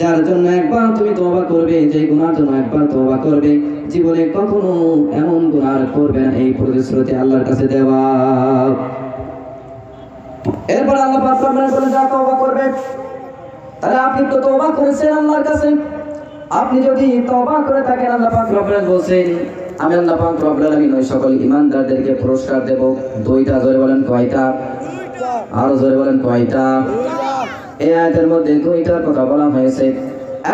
যার জন্য একবার তুমি তওবা করবে যে গুনার জন্য একবার তওবা করবে, জীবনে কখনো এমন গুনাহ করবে না, এই প্রতিশ্রুতি আল্লাহর কাছে দেওয়া। এরপর আল্লাহ পাক রব্বুল বলে যা তওবা করবে, তাহলে আপনি তো তওবা করেছেন আল্লাহর কাছে। আপনি যদি তওবা করে থাকেন, আল্লাহ পাক রব্বুল বলছেন, আমি আল্লাহ পাক রব্বুল আলামিন ওই সকল ঈমানদারদেরকে পুরস্কার দেব। দুইটা, জোরে বলেন কয়টা? আরও জোরে বলেন কয়টা? এই আয়াতের মধ্যে দুইটার কথা বলা হয়েছে।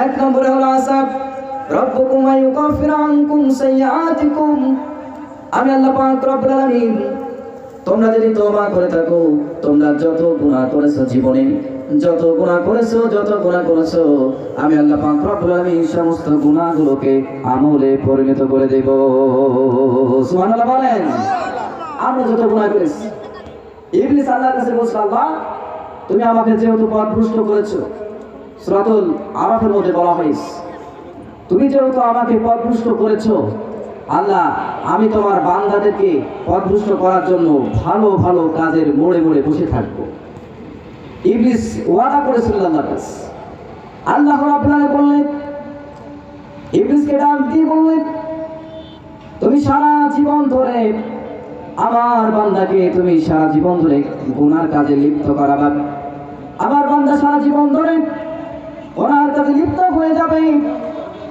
এক নম্বরে হলো আসাব রব্বুকুম আইয়ুকাফির আনকুম সাইয়্যাতিকুম। আমি আল্লাহ পাক রব্বুল আলামিন, তোমরা যদি তওবা করে থাকো, তোমরা যত গুনাহ করেছ জীবনে, যত গুনাহ করেছ, যত গুনাহ করেছ, আমি আল্লাহ পাক রব্বুল আলামিন সমস্ত গুনাহগুলোকে আমলে পরিণত করে দেব। সুবহানাল্লাহ বলেন, আমরা যত গুনাহ করেছি। ইবলিস আল্লাহর কাছে বলছে, আল্লাহ তুমি আমাকে যেহেতু পথভ্রষ্ট করেছ, সূরাতুল আরাফের মধ্যে বলা হয়েছে, তুমি যেহেতু আমাকে পথভ্রষ্ট করেছ, আল্লাহ, আমি তোমার বান্দাদেরকে পথভ্রষ্ট করার জন্য ভালো ভালো কাজের মোড়ে মোড়ে বসে থাকব। ইবলিস ওয়াদা করেছিল আল্লাহর কাছে। আল্লাহ আপনাকে বললেন, ইবলিসকে ডাক দিয়ে বললেন, তুমি সারা জীবন ধরে আমার বান্দাকে তুমি সারা জীবন ধরে গুনার কাজে লিপ্ত করাবা আমার বান্দা সারা জীবন ধরে ওনার কাছে লিপ্ত হয়ে যাবে।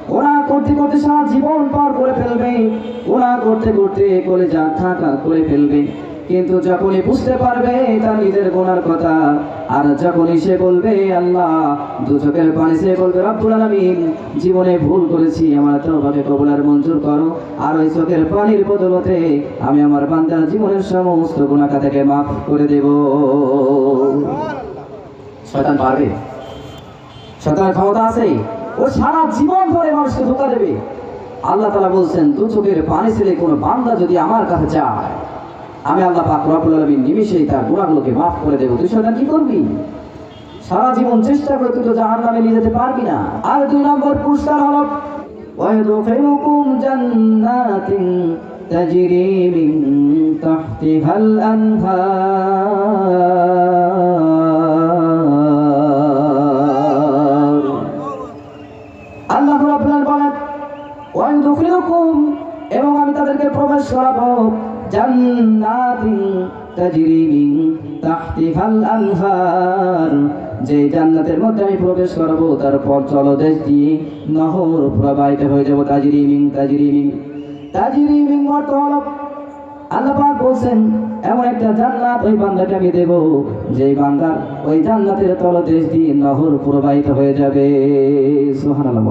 ওরা করতে করতে সারা জীবন পার করে ফেলবে। ওরা করতে করতে করে যা থাকা করে ফেলবে। কিন্তু যখনই বুঝতে পারবে তার নিজের গোনার কথা, আর যখনই সে বলবে, আল্লাহ, দু চোখের পানি সে বলবে, রব্বুল আলামিন, জীবনে ভুল করেছি, আমার তওবাকে কবুল আর মঞ্জুর করো। আর ওই চোখের পানির বদলতে আমি আমার বান্দার জীবনের সমস্ত গুনাহ থেকে মাফ করে দেব। শয়তান পারবে শয়তানের ক্ষমতা আছে ও সারা জীবন ধরে মানুষকে ধোকা দেবে আল্লাহ তালা বলছেন দু চোখের পানি ছেলে কোনো বান্দা যদি আমার কাছে চায় আমি আল্লাহ পাক রব্বুল আলামিন নিমিশেই তার গুণাগুলোকে মাফ করে দেবো তুই শয়তান কি করবি সারা জীবন চেষ্টা করে তুই তো জাহান নামে নিয়ে যেতে পারবি না আর দুই নম্বর পুরস্কার হলো ويدخلكم جنات تجري من تحتها الأنهار ওয়াইদুখিলুকুম এবং আমি তাদেরকে প্রবেশ করাবো। যে জান্নাতের মধ্যে আমি প্রবেশ তারপর দিয়ে নহর প্রবাহিত হয়ে যাব। বলছেন, এমন একটা জান্নাত ওই বান্দাকে আমি দেব যে বান্দার ওই জান্নাতের তলদেশ দিয়ে নহর প্রবাহিত হয়ে যাবে। সুবহানাল্লাহ